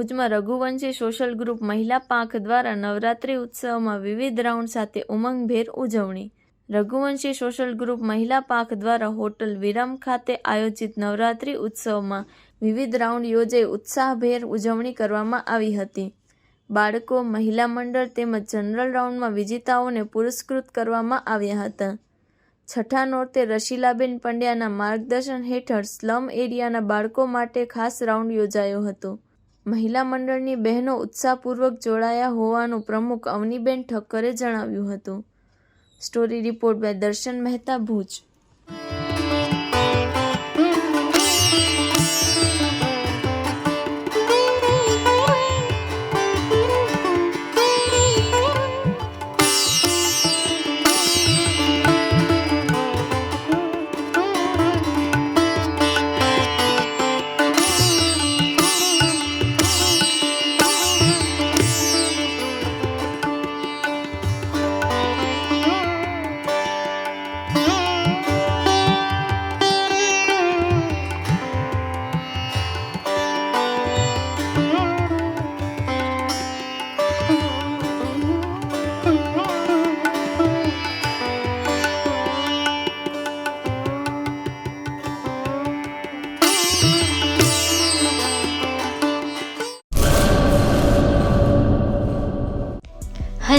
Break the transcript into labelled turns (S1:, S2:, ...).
S1: ભુજમાં Raghuvanshi social group મહિલા પાંખ દ્વારા નવરાત્રિ ઉત્સવમાં વિવિધ રાઉન્ડ સાથે ઉમંગભેર ઉજવણી. રઘુવંશી સોશિયલ ગ્રુપ મહિલા પાંખ દ્વારા હોટલ વિરામ ખાતે આયોજિત નવરાત્રિ ઉત્સવમાં વિવિધ રાઉન્ડ યોજાઈ ઉત્સાહભેર ઉજવણી કરવામાં આવી હતી. બાળકો, મહિલા મંડળ તેમજ જનરલ રાઉન્ડમાં વિજેતાઓને પુરસ્કૃત કરવામાં આવ્યા હતા. છઠ્ઠા નોરતે રશીલાબેન પંડ્યાના માર્ગદર્શન હેઠળ સ્લમ એરિયાના બાળકો માટે ખાસ રાઉન્ડ યોજાયો હતો. મહિલા મંડળની બહેનો ઉત્સાહપૂર્વક જોડાયા હોવાનું પ્રમુખ અવનીબેન ઠક્કરે જણાવ્યું હતું. સ્ટોરી રિપોર્ટ બાય દર્શન મહેતા ભુજ.